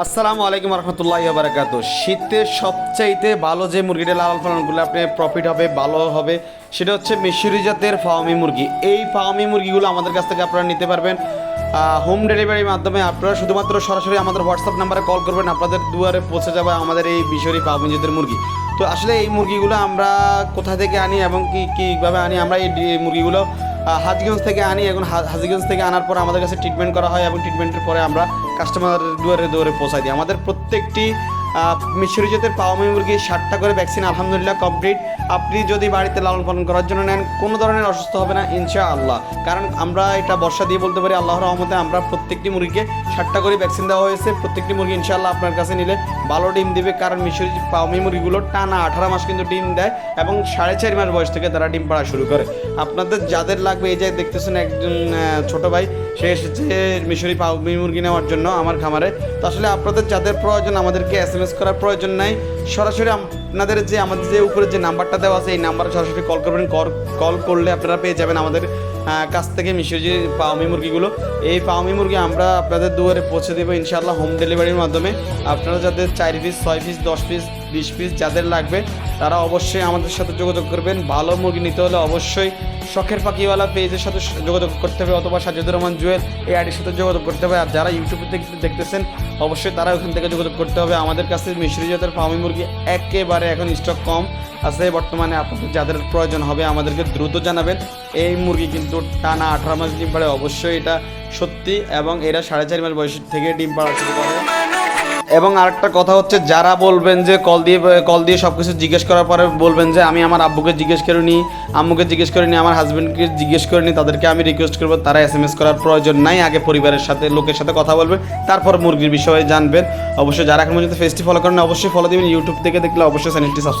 আসসালামু আলাইকুম রহমতুল্লাহ বারাকাতু। শীতে সবচাইতে ভালো যে মুরগিটা লালন পালন করলে আপনি প্রফিট হবে, ভালো হবে, সেটা হচ্ছে মিশরি জাতের ফাওমি মুরগি। এই ফাওমি মুরগিগুলো আমাদের কাছ থেকে আপনারা নিতে পারবেন। হোম ডেলিভারির মাধ্যমে আপনারা শুধুমাত্র সরাসরি আমাদের হোয়াটসঅ্যাপ নাম্বারে কল করবেন, আপনাদের দুয়ারে পৌঁছে যাবে আমাদের এই মিশরি ফাওমি জাতের মুরগি। তো আসলে এই মুরগিগুলো আমরা কোথা থেকে আনি এবং কি কীভাবে আনি, আমরা এই মুরগিগুলো হাজগঞ্জ থেকে আনি। এখন হাজিগঞ্জ থেকে আনার পর আমাদের কাছে ট্রিটমেন্ট করা হয় এবং ট্রিটমেন্টের পরে আমরা কাস্টমারের দুয়ারে দুয়ারে পৌঁছাই দিই। আমাদের প্রত্যেকটি আহ, মিশরি জাতের পাওয়ামি মুরগি ষাটটা করে ভ্যাকসিন আলহামদুলিল্লাহ কমপ্লিট আপনি যদি বাড়িতে লালন পালন করার জন্য নেন কোনো ধরনের অসুস্থ হবে না ইনশা আল্লাহ কারণ আমরা এটা বর্ষা দিয়ে বলতে পারি আল্লাহর রহমতে আমরা প্রত্যেকটি মুরগিকে ষাটটা করে ভ্যাকসিন দেওয়া হয়েছে। প্রত্যেকটি মুরগি ইনশাআল্লাহ আপনার কাছে নিলে ভালো ডিম দিবে কারণ মিশরি পাওয়ামি মুরগিগুলো টানা আঠারো মাস কিন্তু ডিম দেয় এবং সাড়ে চার মাস বয়স থেকে তারা ডিম পাড়া শুরু করে। আপনাদের যাদের লাগবে এই যে দেখতেছেন একজন ছোট ভাই সে এসেছে মিশরি পাউমি মুরগি নেওয়ার জন্য আমার খামারে। তো আসলে আপনাদের যাদের প্রয়োজন আমাদেরকে এস এম এস করার প্রয়োজন নাই। সরাসরি আপনাদের যে আমাদের যে উপরে যে নাম্বারটা দেওয়া আছে, এই নাম্বারে সরাসরি কল করবেন। কল করলে আপনারা পেয়ে যাবেন আমাদের কাছ থেকে মিশরি যে পাউমি মুরগিগুলো, এই পাউমি মুরগি আমরা আপনাদের দুয়ারে পৌঁছে দেবো ইনশাআল্লাহ হোম ডেলিভারির মাধ্যমে। আপনারা যাদের চার পিস ছয় পিস দশ পিস বিশ পিস যাদের লাগবে, তারা অবশ্যই আমাদের সাথে যোগাযোগ করবেন। ভালো মুরগি নিতে হলে অবশ্যই শখের পাখিওয়ালা পেজের সাথে যোগাযোগ করতে হবে অথবা সাজেদুর রহমান জুয়েল এই আইডির সাথে যোগাযোগ করতে হবে। আর যারা ইউটিউবে দেখতেছেন, অবশ্যই তারা ওখান থেকে যোগাযোগ করতে হবে। আমাদের কাছে মিশরি জাতের ফার্মি মুরগি একেবারে এখন স্টক কম। আছে, বর্তমানে আপনাদের যাদের প্রয়োজন হবে আমাদেরকে দ্রুত জানাবেন। এই মুরগি কিন্তু টানা আঠারো মাস ডিম পাড়ে, অবশ্যই এটা সত্যি এবং এরা সাড়ে চার মাস বয়স থেকে ডিম পাড়া শুরু করে। এবং আরেকটা কথা হচ্ছে, যারা বলবেন যে কল দিয়ে কল দিয়ে সব কিছু জিজ্ঞেস করার পরে বলবেন যে, আমি আমার আব্বুকে জিজ্ঞেস করে নিই আম্মুকে জিজ্ঞেস করে নিই আমার হাজব্যান্ডকে জিজ্ঞেস করে নিই তাদেরকে আমি রিকোয়েস্ট করব। তারা এস এম এস করার প্রয়োজন নাই, আগে পরিবারের সাথে, লোকের সাথে কথা বলবেন, তারপর মুরগির বিষয়ে জানবেন। অবশ্যই যারা এখন পর্যন্ত ফেসটি ফলো করেন অবশ্যই ফলো দিবেন ইউটিউব থেকে দেখলে অবশ্যই চ্যানেলটি সাবস্ক্রাইব